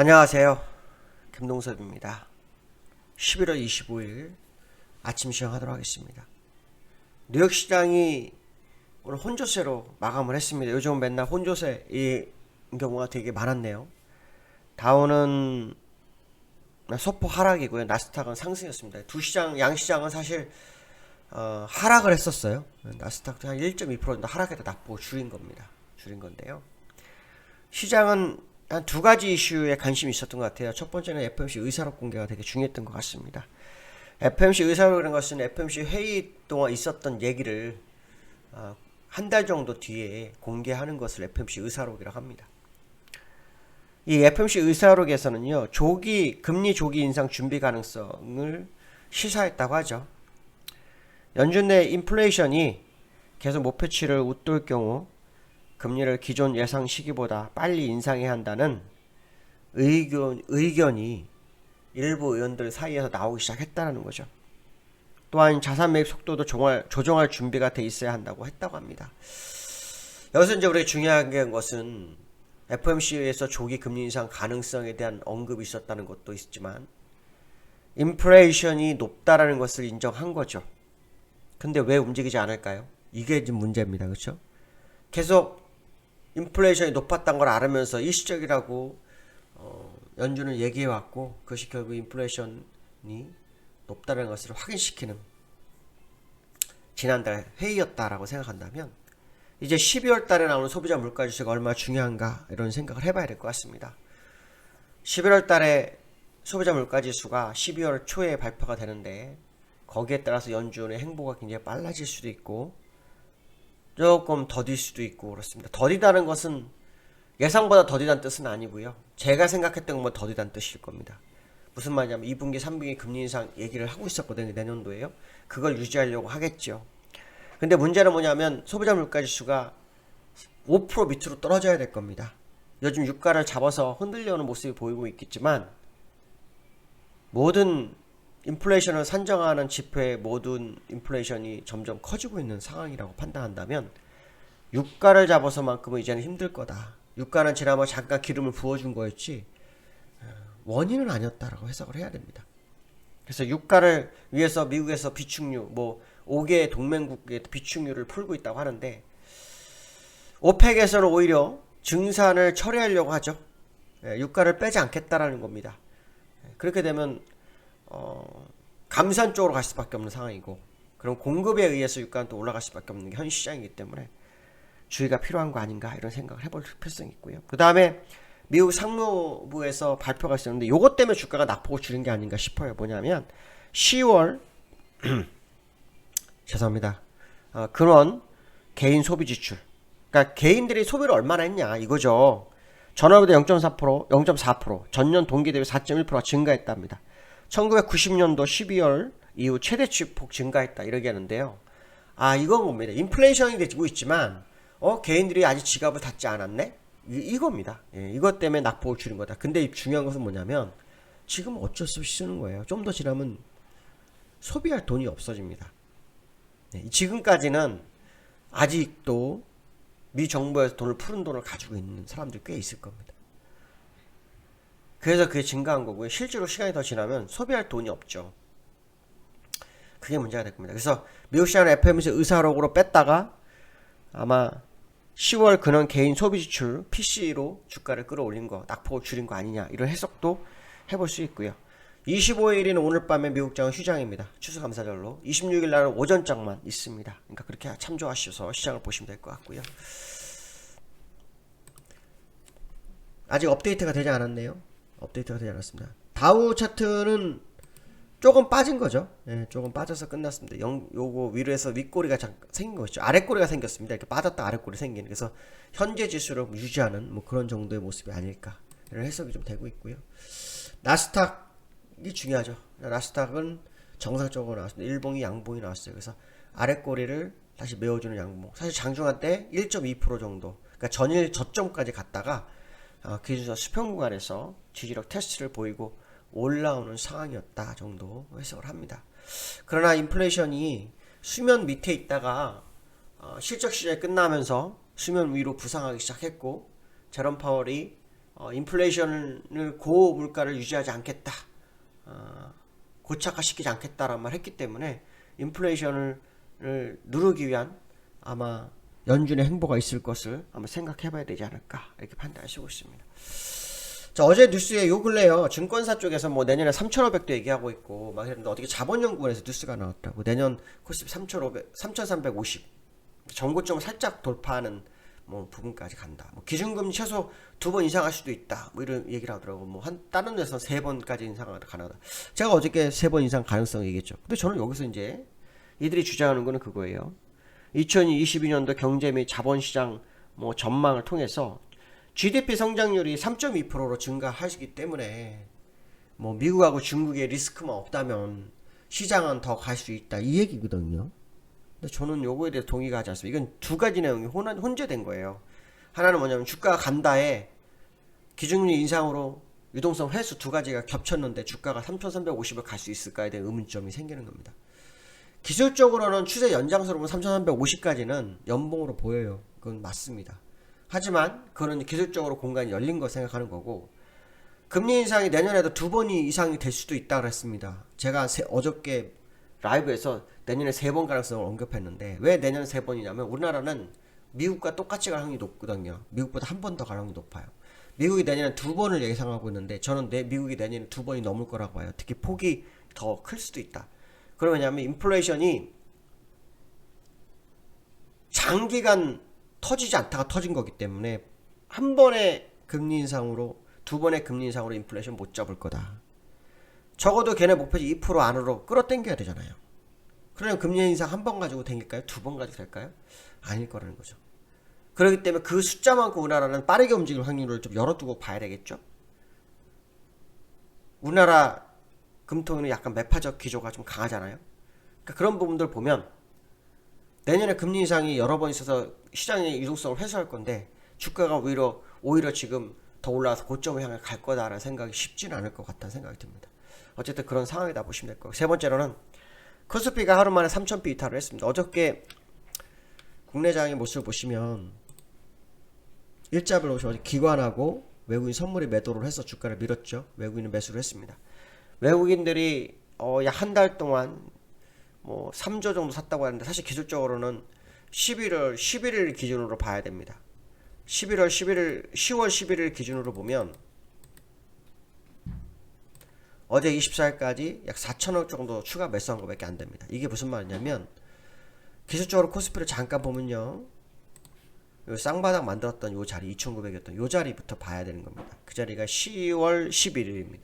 안녕하세요. 김동섭입니다. 11월 25일 아침 시행하도록 하겠습니다. 뉴욕 시장이 오늘 혼조세로 마감을 했습니다. 요즘 맨날 혼조세인 경우가 되게 많았네요. 다우는 소폭 하락이고요. 나스닥은 상승이었습니다. 두 시장, 양 시장은 사실 어, 하락을 했었어요. 나스닥도 한 1.2% 정도 하락해서 납보고 줄인 겁니다. 줄인 건데요. 시장은 한 두 가지 이슈에 관심이 있었던 것 같아요. 첫 번째는 FMC 의사록 공개가 되게 중요했던 것 같습니다. FMC 의사록이라는 것은 FMC 회의 동안 있었던 얘기를 어, 한달 정도 뒤에 공개하는 것을 FMC 의사록이라고 합니다. 이 FMC 의사록에서는요, 조기 금리 조기 인상 준비 가능성을 시사했다고 하죠. 연준 내 인플레이션이 계속 목표치를 웃돌 경우 금리를 기존 예상 시기보다 빨리 인상해야 한다는 의견, 의견이 일부 의원들 사이에서 나오기 시작했다는 거죠. 또한 자산 매입 속도도 조정할, 조정할 준비가 돼 있어야 한다고 했다고 합니다. 여기서 이제 우리가 중요한 게 것은 FOMC에서 조기 금리 인상 가능성에 대한 언급이 있었다는 것도 있지만 인플레이션이 높다라는 것을 인정한 거죠. 근데 왜 움직이지 않을까요? 이게 지금 문제입니다. 그렇죠? 계속 인플레이션이 높았던 걸 알으면서 일시적이라고 어, 연준은 얘기해 왔고 그것이 결국 인플레이션이 높다는 것을 확인시키는 지난달 회의였다라고 생각한다면 이제 12월 달에 나오는 소비자 물가 지수가 얼마나 중요한가 이런 생각을 해봐야 될 것 같습니다. 11월 달에 소비자 물가 지수가 12월 초에 발표가 되는데 거기에 따라서 연준의 행보가 굉장히 빨라질 수도 있고 조금 더딜 수도 있고 그렇습니다. 더디다는 것은 예상보다 더디다는 뜻은 아니고요. 제가 생각했던 것보다 더디다는 뜻일 겁니다. 무슨 말이냐면 2분기, 3분기 금리 인상 얘기를 하고 있었거든요. 내년도에요. 그걸 유지하려고 하겠죠. 근데 문제는 뭐냐면 소비자 물가 지수가 5% 밑으로 떨어져야 될 겁니다. 요즘 유가를 잡아서 흔들려오는 모습이 보이고 있겠지만 모든 인플레이션을 산정하는 지표의 모든 인플레이션이 점점 커지고 있는 상황이라고 판단한다면 유가를 잡아서만큼은 이제는 힘들 거다. 유가는 지난번 잠깐 기름을 부어준 거였지 어, 원인은 아니었다라고 해석을 해야 됩니다. 그래서 유가를 위해서 미국에서 비축류 뭐 5개 동맹국의 비축류를 풀고 있다고 하는데 오펙에서는 오히려 증산을 처리하려고 하죠. 예, 유가를 빼지 않겠다라는 겁니다. 예, 그렇게 되면 어, 감산 쪽으로 갈 수밖에 없는 상황이고 그럼 공급에 의해서 유가는 또 올라갈 수밖에 없는 게 현 시장이기 때문에 주의가 필요한 거 아닌가 이런 생각을 해볼 필요성이 있고요. 그 다음에 미국 상무부에서 발표가 있었는데 요것 때문에 주가가 낙폭을 줄인 게 아닌가 싶어요. 뭐냐면 10월 죄송합니다. 어, 근원 개인 소비 지출. 그러니까 개인들이 소비를 얼마나 했냐 이거죠. 전월보다 0.4%, 0.4%, 전년 동기 대비 4.1%가 증가했답니다. 1990년도 12월 이후 최대치폭 증가했다 이렇게 하는데요. 아 이건 뭡니다. 인플레이션이 되고 있지만 어 개인들이 아직 지갑을 닫지 않았네. 이, 이겁니다. 예, 이것 때문에 낙폭을 줄인 거다. 근데 중요한 것은 뭐냐면 지금 어쩔 수 없이 쓰는 거예요. 좀 더 지나면 소비할 돈이 없어집니다. 네, 지금까지는 아직도 미 정부에서 돈을 푸른 돈을 가지고 있는 사람들이 꽤 있을 겁니다. 그래서 그게 증가한 거고요. 실제로 시간이 더 지나면 소비할 돈이 없죠. 그게 문제가 될 겁니다. 그래서 미국 시장은 FMC 의사록으로 뺐다가 아마 10월 근원 개인 소비 지출 PC로 주가를 끌어올린 거, 낙폭을 줄인 거 아니냐 이런 해석도 해볼 수 있고요. 25일인 오늘 밤에 미국 장은 휴장입니다. 추수 감사절로 26일 날은 오전 장만 있습니다. 그러니까 그렇게 참조하셔서 시장을 보시면 될 것 같고요. 아직 업데이트가 되지 않았네요. 업데이트가 되지 않았습니다. 다우 차트는 조금 빠진 거죠. 예, 조금 빠져서 끝났습니다. 영, 요거 위로에서 윗꼬리가 잠, 생긴 거죠. 아랫꼬리가 생겼습니다. 이렇게 빠졌다 아랫꼬리 생기는. 그래서 현재 지수를 유지하는 뭐 그런 정도의 모습이 아닐까. 이런 해석이 좀 되고 있고요. 나스닥이 중요하죠. 나스닥은 정상적으로 나왔습니다. 일봉이 양봉이 나왔어요. 그래서 아랫꼬리를 다시 메워주는 양봉. 사실 장중한 때 1.2% 정도. 그러니까 전일 저점까지 갔다가 어, 기준선 수평 구간에서 지지력 테스트를 보이고 올라오는 상황이었다 정도 해석을 합니다. 그러나 인플레이션이 수면 밑에 있다가 어, 실적 시즌이 끝나면서 수면 위로 부상하기 시작했고 제롬 파월이 어, 인플레이션을 고 물가를 유지하지 않겠다. 어, 고착화시키지 않겠다라는 말 했기 때문에 인플레이션을 을 누르기 위한 아마 연준의 행보가 있을 것을 한번 생각해 봐야 되지 않을까 이렇게 판단하시고 있습니다. 자, 어제 뉴스에 요 근래요. 증권사 쪽에서 뭐 내년에 3,500도 얘기하고 있고 막 이랬는데 어떻게 자본연구원에서 뉴스가 나왔다고. 내년 코스피 3,500, 3,350. 전고점을 살짝 돌파하는 뭐 부분까지 간다. 뭐 기준금리 최소 두 번 인상할 수도 있다. 뭐 이런 얘기를 하더라고. 뭐 한 다른 데서 세 번까지 인상하다 가능하다. 제가 어저께 세 번 인상 가능성 얘기했죠. 근데 저는 여기서 이제 이들이 주장하는 거는 그거예요. 2022년도 경제 및 자본시장 뭐 전망을 통해서 GDP 성장률이 3.2%로 증가하시기 때문에 뭐 미국하고 중국의 리스크만 없다면 시장은 더 갈 수 있다 이 얘기거든요. 근데 저는 요거에 대해 동의가 하지 않습니다. 이건 두 가지 내용이 혼, 혼재된 거예요. 하나는 뭐냐면 주가가 간다에 기준금리 인상으로 유동성 회수 두 가지가 겹쳤는데 주가가 3,350을 갈 수 있을까에 대한 의문점이 생기는 겁니다. 기술적으로는 추세 연장선으로 보면 3,350까지는 연봉으로 보여요. 그건 맞습니다. 하지만 그거는 기술적으로 공간이 열린 거 생각하는 거고 금리 인상이 내년에도 두 번이 이상이 될 수도 있다 그랬습니다. 제가 세, 어저께 라이브에서 내년에 세 번 가능성을 언급했는데 왜 내년에 세 번이냐면 우리나라는 미국과 똑같이 갈 확률이 높거든요. 미국보다 한 번더갈 확률이 높아요. 미국이 내년에 두 번을 예상하고 있는데 저는 내 미국이 내년에 두 번이 넘을 거라고 봐요. 특히 폭이 더 클 수도 있다. 그럼 왜냐하면 인플레이션이 장기간 터지지 않다가 터진 거기 때문에 한 번의 금리 인상으로 두 번의 금리 인상으로 인플레이션 못 잡을 거다. 적어도 걔네 목표지 2% 안으로 끌어당겨야 되잖아요. 그러면 금리 인상 한 번 가지고 댕길까요? 두 번 가지고 될까요? 아닐 거라는 거죠. 그렇기 때문에 그 숫자만큼 우리나라는 빠르게 움직일 확률을 좀 열어두고 봐야 되겠죠. 우리나라 금통위는 약간 매파적 기조가 좀 강하잖아요. 그러니까 그런 부분들 보면 내년에 금리 인상이 여러 번 있어서 시장의 유동성을 회수할 건데 주가가 오히려 오히려 지금 더 올라와서 고점을 향해 갈 거다라는 생각이 쉽지는 않을 것 같다는 생각이 듭니다. 어쨌든 그런 상황이다 보시면 될 거고 세 번째로는 코스피가 하루 만에 3,000비 이탈을 했습니다. 어저께 국내장의 모습을 보시면 보시면 기관하고 외국인 선물이 매도를 해서 주가를 밀었죠. 외국인은 매수를 했습니다. 외국인들이 어, 약 한 달 동안 뭐 3조 정도 샀다고 하는데 사실 기술적으로는 11월 11일 기준으로 봐야 됩니다. 11월 11일 10월 11일 기준으로 보면 어제 24일까지 약 4천억 정도 추가 매수한 것밖에 안 됩니다. 이게 무슨 말이냐면 기술적으로 코스피를 잠깐 보면요. 요 쌍바닥 만들었던 요 자리 2,900이었던 요 자리부터 봐야 되는 겁니다. 그 자리가 10월 11일입니다.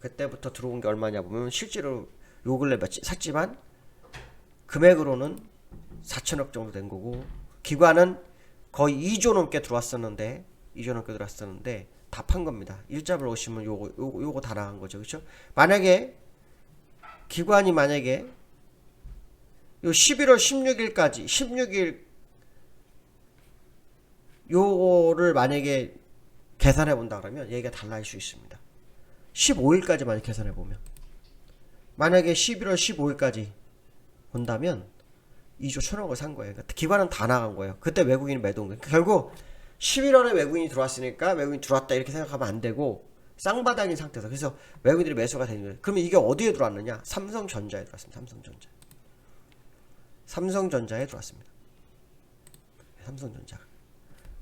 그때부터 들어온 게 얼마냐 보면 실제로 요 근래 며칠 샀지만 금액으로는 4천억 정도 된 거고 기관은 거의 2조 넘게 들어왔었는데 2조 넘게 들어왔었는데 다 판 겁니다. 일잡을 오시면 요거 요거 요거 다 나간 거죠. 그렇죠? 만약에 기관이 만약에 요 11월 16일까지 16일 요거를 만약에 계산해 본다 그러면 얘기가 달라질 수 있습니다. 15일까지 만약 계산해 보면 만약에 11월 15일까지 본다면 2조 천억을 산 거예요. 그러니까 기관은 다 나간 거예요. 그때 외국인이 매도한 거예요. 결국 11월에 외국인이 들어왔으니까 외국인이 들어왔다 이렇게 생각하면 안 되고 쌍바닥인 상태에서 그래서 외국인들이 매수가 되는 거예요. 그러면 이게 어디에 들어왔느냐? 삼성전자에 들어왔습니다. 삼성전자. 삼성전자에 들어왔습니다. 삼성전자.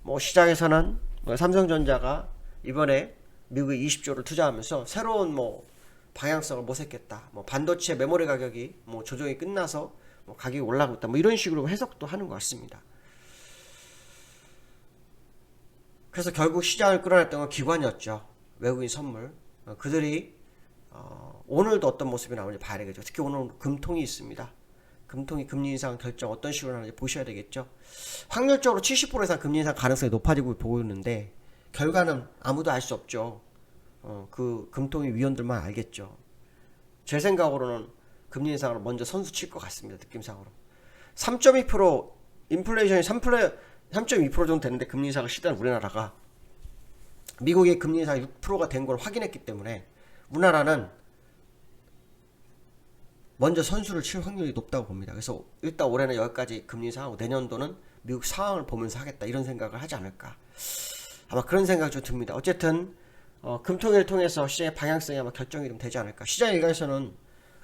뭐 시장에서는 뭐 삼성전자가 이번에 미국에 20조를 투자하면서 새로운 뭐 방향성을 모색했다. 뭐 반도체 메모리 가격이 뭐 조정이 끝나서 뭐 가격이 올라가고 있다. 뭐 이런 식으로 해석도 하는 것 같습니다. 그래서 결국 시장을 끌어냈던 건 기관이었죠. 외국인 선물. 어, 그들이 어, 오늘도 어떤 모습이 나오는지 봐야 되겠죠. 특히 오늘 금통이 있습니다. 금통이 금리 인상 결정 어떤 식으로 하는지 보셔야 되겠죠. 확률적으로 70% 이상 금리 인상 가능성이 높아지고 보고 있는데 결과는 아무도 알 수 없죠. 어, 그 금통위 위원들만 알겠죠. 제 생각으로는 금리 인상을 먼저 선수 칠 것 같습니다. 느낌상으로. 3.2% 인플레이션이 3%, 3.2% 정도 되는데 금리 인상을 시도한 우리나라가 미국의 금리 인상 6%가 된 걸 확인했기 때문에 우리나라는 먼저 선수를 칠 확률이 높다고 봅니다. 그래서 일단 올해는 여기까지 금리 인상하고 내년도는 미국 상황을 보면서 하겠다 이런 생각을 하지 않을까. 아마 그런 생각이 좀 듭니다. 어쨌든 어, 금통위를 통해서 시장의 방향성이 아마 결정이 좀 되지 않을까. 시장 일각에서는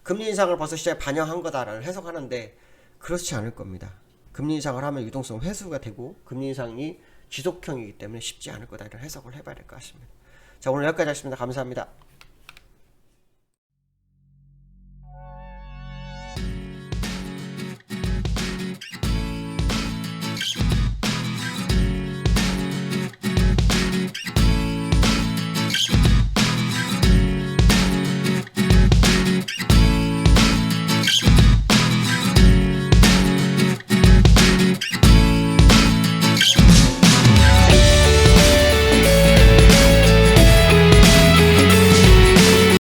금리 인상을 벌써 시장에 반영한 거다라는 해석하는데 그렇지 않을 겁니다. 금리 인상을 하면 유동성 회수가 되고 금리 인상이 지속형이기 때문에 쉽지 않을 거다 이런 해석을 해봐야 될 것 같습니다. 자 오늘 여기까지 하겠습니다. 감사합니다.